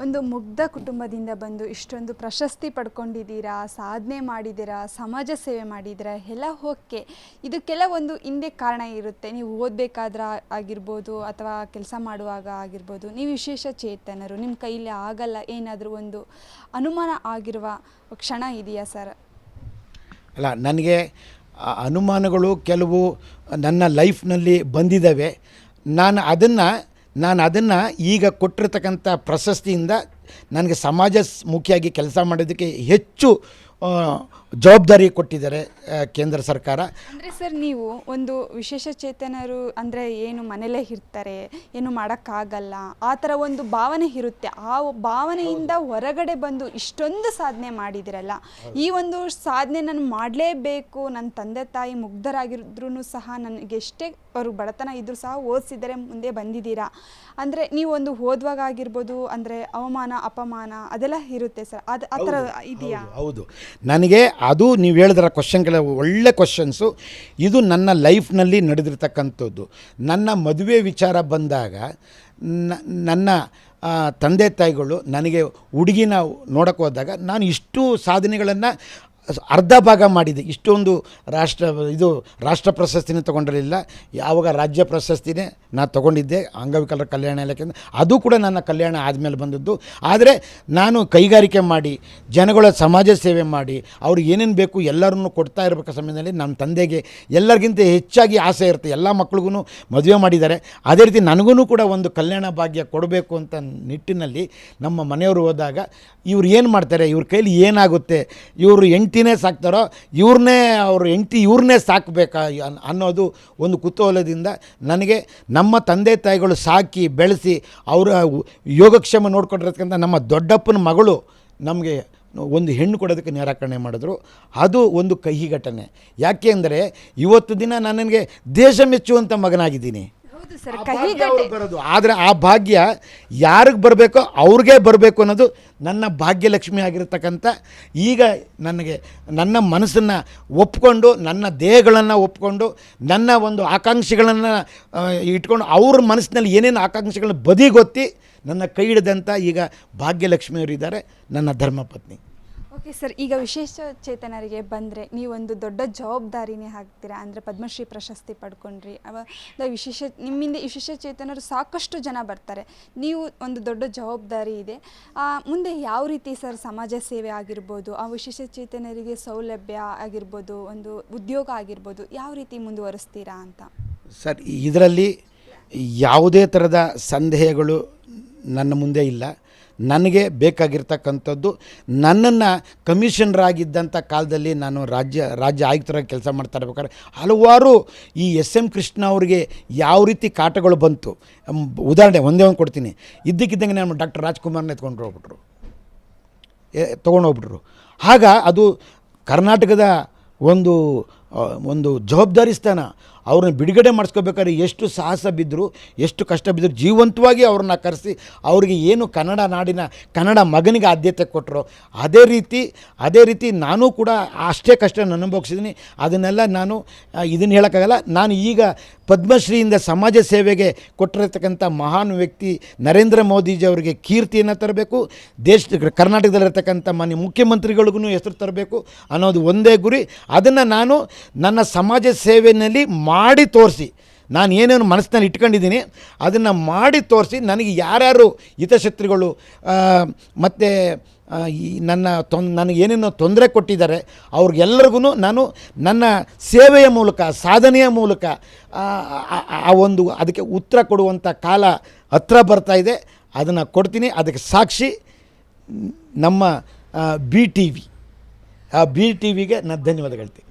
ಒಂದು ಮುಗ್ಧ ಕುಟುಂಬದಿಂದ ಬಂದು ಇಷ್ಟೊಂದು ಪ್ರಶಸ್ತಿ ಪಡ್ಕೊಂಡಿದ್ದೀರಾ, ಸಾಧನೆ ಮಾಡಿದ್ದೀರಾ, ಸಮಾಜ ಸೇವೆ ಮಾಡಿದ್ದೀರಾ, ಎಲ್ಲ ಓಕೆ. ಇದಕ್ಕೆಲ್ಲ ಒಂದು ಹಿಂದೆ ಕಾರಣ ಇರುತ್ತೆ. ನೀವು ಓದಬೇಕಾದ್ರೆ ಆಗಿರ್ಬೋದು ಅಥವಾ ಕೆಲಸ ಮಾಡುವಾಗ ಆಗಿರ್ಬೋದು, ನೀವು ವಿಶೇಷ ಚೇತನರು, ನಿಮ್ಮ ಕೈಯಲ್ಲಿ ಆಗಲ್ಲ ಏನಾದರೂ ಒಂದು ಅನುಮಾನ ಆಗಿರುವ ಕ್ಷಣ ಇದೆಯಾ ಸರ್? ಅಲ್ಲ, ನನಗೆ ಅನುಮಾನಗಳು ಕೆಲವು ನನ್ನ ಲೈಫ್ನಲ್ಲಿ ಬಂದಿದ್ದಾವೆ. ನಾನು ಅದನ್ನು ನಾನು ಅದನ್ನು ಈಗ ಕೊಟ್ಟಿರ್ತಕ್ಕಂಥ ಪ್ರಶಸ್ತಿಯಿಂದ ನನಗೆ ಸಮಾಜ ಮುಖಿಯಾಗಿ ಕೆಲಸ ಮಾಡೋದಕ್ಕೆ ಹೆಚ್ಚು ಜವಾಬ್ದಾರಿ ಕೊಟ್ಟಿದ್ದಾರೆ ಕೇಂದ್ರ ಸರ್ಕಾರ. ಅಂದರೆ ಸರ್ ನೀವು ಒಂದು ವಿಶೇಷ ಚೇತನರು ಅಂದರೆ ಏನು ಮನೇಲೇ ಇರ್ತಾರೆ ಏನು ಮಾಡೋಕ್ಕಾಗಲ್ಲ ಆ ಥರ ಒಂದು ಭಾವನೆ ಇರುತ್ತೆ. ಆ ಭಾವನೆಯಿಂದ ಹೊರಗಡೆ ಬಂದು ಇಷ್ಟೊಂದು ಸಾಧನೆ ಮಾಡಿದಿರಲ್ಲ ಈ ಒಂದು ಸಾಧನೆ ನಾನು ಮಾಡಲೇಬೇಕು. ನನ್ನ ತಂದೆ ತಾಯಿ ಮುಗ್ಧರಾಗಿದ್ರು ಸಹ ನನಗೆ ಎಷ್ಟೇ ಅವರು ಬಡತನ ಇದ್ದರೂ ಸಹ ಓದಿಸಿದರೆ ಮುಂದೆ ಬಂದಿದ್ದೀರಾ? ಅಂದರೆ ನೀವು ಒಂದು ಓದುವಾಗ ಆಗಿರ್ಬೋದು ಅಂದರೆ ಅವಮಾನ ಅಪಮಾನ ಅದೆಲ್ಲ ಇರುತ್ತೆ ಸರ್. ಅದು ಆ ಥರ ಇದೆಯಾ? ಹೌದು ನನಗೆ ಅದು ನೀವು ಹೇಳಿದ್ರ ಕ್ವಶನ್ಗಳ ಒಳ್ಳೆ ಕ್ವಶನ್ಸು ಇದು ನನ್ನ ಲೈಫ್ನಲ್ಲಿ ನಡೆದಿರ್ತಕ್ಕಂಥದ್ದು. ನನ್ನ ಮದುವೆ ವಿಚಾರ ಬಂದಾಗ ನನ್ನ ತಂದೆ ತಾಯಿಗಳು ನನಗೆ ಹುಡುಗಿನ ನೋಡೋಕೆ ಹೋದಾಗ ನಾನು ಇಷ್ಟು ಸಾಧನೆಗಳನ್ನು ಅರ್ಧ ಭಾಗ ಮಾಡಿದೆ. ಇಷ್ಟೊಂದು ರಾಷ್ಟ್ರ, ಇದು ರಾಷ್ಟ್ರ ಪ್ರಶಸ್ತಿನೇ ತೊಗೊಂಡಿರಲಿಲ್ಲ. ಯಾವಾಗ ರಾಜ್ಯ ಪ್ರಶಸ್ತಿನೇ ನಾನು ತೊಗೊಂಡಿದ್ದೆ, ಅಂಗವಿಕಲರ ಕಲ್ಯಾಣ ಇಲಾಖೆ ಅದು ಕೂಡ ನನ್ನ ಕಲ್ಯಾಣ ಆದಮೇಲೆ ಬಂದದ್ದು. ಆದರೆ ನಾನು ಕೈಗಾರಿಕೆ ಮಾಡಿ, ಜನಗಳ ಸಮಾಜ ಸೇವೆ ಮಾಡಿ, ಅವ್ರಿಗೆ ಏನೇನು ಬೇಕು ಎಲ್ಲರನ್ನು ಕೊಡ್ತಾ ಇರಬೇಕು ಸಮಯದಲ್ಲಿ ನಮ್ಮ ತಂದೆಗೆ ಎಲ್ಲರಿಗಿಂತ ಹೆಚ್ಚಾಗಿ ಆಸೆ ಇರುತ್ತೆ. ಎಲ್ಲ ಮಕ್ಳಿಗೂ ಮದುವೆ ಮಾಡಿದ್ದಾರೆ. ಅದೇ ರೀತಿ ನನಗೂ ಕೂಡ ಒಂದು ಕಲ್ಯಾಣ ಭಾಗ್ಯ ಕೊಡಬೇಕು ಅಂತ ನಿಟ್ಟಿನಲ್ಲಿ ನಮ್ಮ ಮನೆಯವರು ಹೋದಾಗ ಇವ್ರು ಏನು ಮಾಡ್ತಾರೆ, ಇವ್ರ ಕೈಲಿ ಏನಾಗುತ್ತೆ, ಇವರು ಹೆಂಡ್ತಿನೇ ಸಾಕ್ತಾರೋ ಇವ್ರನ್ನೇ ಅವ್ರ ಹೆಂಡ್ತಿ ಇವ್ರನ್ನೇ ಸಾಕಬೇಕಾ ಅನ್- ಅನ್ನೋದು ಒಂದು ಕುತೂಹಲದಿಂದ ನನಗೆ ನಮ್ಮ ತಂದೆ ತಾಯಿಗಳು ಸಾಕಿ ಬೆಳೆಸಿ ಅವರ ಯೋಗಕ್ಷೇಮ ನೋಡ್ಕೊಂಡಿರತಕ್ಕಂಥ ನಮ್ಮ ದೊಡ್ಡಪ್ಪನ ಮಗಳು ನಮಗೆ ಒಂದು ಹೆಣ್ಣು ಕೊಡೋದಕ್ಕೆ ನಿರಾಕರಣೆ ಮಾಡಿದ್ರು. ಅದು ಒಂದು ಕಹಿ ಘಟನೆ. ಯಾಕೆ ಅಂದರೆ ಇವತ್ತು ದಿನ ನಾನು ನನಗೆ ದೇಶ ಮೆಚ್ಚುವಂಥ ಮಗನಾಗಿದ್ದೀನಿ. ಬರೋದು. ಆದರೆ ಆ ಭಾಗ್ಯ ಯಾರಿಗೆ ಬರಬೇಕೋ ಅವ್ರಿಗೆ ಬರಬೇಕು ಅನ್ನೋದು ನನ್ನ ಭಾಗ್ಯಲಕ್ಷ್ಮಿ ಆಗಿರತಕ್ಕಂಥ ಈಗ ನನಗೆ ನನ್ನ ಮನಸ್ಸನ್ನು ಒಪ್ಕೊಂಡು, ನನ್ನ ದೇಹಗಳನ್ನು ಒಪ್ಕೊಂಡು, ನನ್ನ ಒಂದು ಆಕಾಂಕ್ಷೆಗಳನ್ನು ಇಟ್ಕೊಂಡು ಅವ್ರ ಮನಸ್ಸಿನಲ್ಲಿ ಏನೇನು ಆಕಾಂಕ್ಷೆಗಳನ್ನ ಬದಿಗೊತ್ತಿ ನನ್ನ ಕೈ ಹಿಡಿದಂಥ ಈಗ ಭಾಗ್ಯಲಕ್ಷ್ಮಿಯವರಿದ್ದಾರೆ ನನ್ನ ಧರ್ಮಪತ್ನಿ. Okay, sir. ಈಗ ವಿಶೇಷ ಚೇತನರಿಗೆ ಬಂದರೆ ನೀವೊಂದು ದೊಡ್ಡ ಜವಾಬ್ದಾರಿನೇ ಹಾಕ್ತೀರಾ? ಅಂದರೆ ಪದ್ಮಶ್ರೀ ಪ್ರಶಸ್ತಿ ಪಡ್ಕೊಂಡ್ರಿ. ಅವಾಗ ವಿಶೇಷ, ನಿಮ್ಮಿಂದ ವಿಶೇಷ ಚೇತನರು ಸಾಕಷ್ಟು ಜನ ಬರ್ತಾರೆ. ನೀವು ಒಂದು ದೊಡ್ಡ ಜವಾಬ್ದಾರಿ ಇದೆ. ಮುಂದೆ ಯಾವ ರೀತಿ ಸರ್ ಸಮಾಜ ಸೇವೆ ಆಗಿರ್ಬೋದು, ಆ ವಿಶೇಷ ಚೇತನರಿಗೆ ಸೌಲಭ್ಯ ಆಗಿರ್ಬೋದು, ಒಂದು ಉದ್ಯೋಗ ಆಗಿರ್ಬೋದು, ಯಾವ ರೀತಿ ಮುಂದುವರಿಸ್ತೀರಾ ಅಂತ? ಸರ್, ಇದರಲ್ಲಿ ಯಾವುದೇ ಥರದ ಸಂದೇಹಗಳು ನನ್ನ ಮುಂದೆ ಇಲ್ಲ. ನನಗೆ ಬೇಕಾಗಿರ್ತಕ್ಕಂಥದ್ದು, ನನ್ನನ್ನು ಕಮಿಷನರಾಗಿದ್ದಂಥ ಕಾಲದಲ್ಲಿ ನಾನು ರಾಜ್ಯ ರಾಜ್ಯ ಆಯುಕ್ತರಾಗಿ ಕೆಲಸ ಮಾಡ್ತಾ ಇರ್ಬೇಕಾದ್ರೆ, ಹಲವಾರು ಈ ಎಸ್ ಎಂ ಕೃಷ್ಣ ಅವರಿಗೆ ಯಾವ ರೀತಿ ಕಾಟಗಳು ಬಂತು. ಉದಾಹರಣೆ ಒಂದೇ ಒಂದು ಕೊಡ್ತೀನಿ. ಇದ್ದಕ್ಕಿದ್ದಂಗೆ ನಾನು ಡಾಕ್ಟರ್ ರಾಜ್ಕುಮಾರ್ನ ಎತ್ಕೊಂಡು ಹೋಗ್ಬಿಟ್ರು. ತೊಗೊಂಡೋಗ್ಬಿಟ್ರು ಆಗ ಅದು ಕರ್ನಾಟಕದ ಒಂದು ಒಂದು ಜವಾಬ್ದಾರಿ ಸ್ಥಾನ ಅವ್ರನ್ನ ಬಿಡುಗಡೆ ಮಾಡಿಸ್ಕೋಬೇಕಾದ್ರೆ ಎಷ್ಟು ಸಾಹಸ ಬಿದ್ದರು ಎಷ್ಟು ಕಷ್ಟ ಬಿದ್ದರು ಜೀವಂತವಾಗಿ ಅವ್ರನ್ನ ಕರೆಸಿ, ಅವ್ರಿಗೆ ಏನು ಕನ್ನಡ ನಾಡಿನ ಕನ್ನಡ ಮಗನಿಗೆ ಆದ್ಯತೆ ಕೊಟ್ಟರು ಅದೇ ರೀತಿ ಅದೇ ರೀತಿ ನಾನು ಕೂಡ ಅಷ್ಟೇ ಕಷ್ಟ ಅನುಭವಿಸಿದ್ದೀನಿ ಅದನ್ನೆಲ್ಲ ನಾನು ಇದನ್ನು ಹೇಳೋಕ್ಕಾಗಲ್ಲ. ನಾನು ಈಗ ಪದ್ಮಶ್ರೀಯಿಂದ ಸಮಾಜ ಸೇವೆಗೆ ಕೊಟ್ಟಿರತಕ್ಕಂಥ ಮಹಾನ್ ವ್ಯಕ್ತಿ ನರೇಂದ್ರ ಮೋದಿಜಿ ಅವರಿಗೆ ಕೀರ್ತಿಯನ್ನು ತರಬೇಕು. ದೇಶ, ಕರ್ನಾಟಕದಲ್ಲಿರ್ತಕ್ಕಂಥ ಮಾನ್ಯ ಮುಖ್ಯಮಂತ್ರಿಗಳಿಗೂ ಹೆಸರು ತರಬೇಕು ಅನ್ನೋದು ಒಂದೇ ಗುರಿ. ಅದನ್ನು ನಾನು ನನ್ನ ಸಮಾಜ ಸೇವೆಯಲ್ಲಿ ಮಾಡಿ ತೋರಿಸಿ. ನಾನು ಏನೇನು ಮನಸ್ಸಿನಲ್ಲಿ ಇಟ್ಕೊಂಡಿದ್ದೀನಿ ಅದನ್ನು ಮಾಡಿ ತೋರಿಸಿ ನನಗೆ ಯಾರ್ಯಾರು ಹಿತಶತ್ರುಗಳು ಮತ್ತು ಈ ನನ್ನ ತೊನ್ ನನಗೆ ಏನೇನೋ ತೊಂದರೆ ಕೊಟ್ಟಿದ್ದಾರೆ ಅವ್ರಿಗೆಲ್ಲರಿಗೂ ನಾನು ನನ್ನ ಸೇವೆಯ ಮೂಲಕ ಸಾಧನೆಯ ಮೂಲಕ ಆ, ಒಂದು ಅದಕ್ಕೆ ಉತ್ತರ ಕೊಡುವಂಥ ಕಾಲ ಹತ್ರ ಬರ್ತಾ ಇದೆ. ಅದನ್ನು ಕೊಡ್ತೀನಿ. ಅದಕ್ಕೆ ಸಾಕ್ಷಿ ನಮ್ಮ ಬಿ ಟಿ ವಿ ಆ ಬಿ ಟಿ ವಿಗೆ ನಾನು ಧನ್ಯವಾದ ಹೇಳ್ತೀನಿ.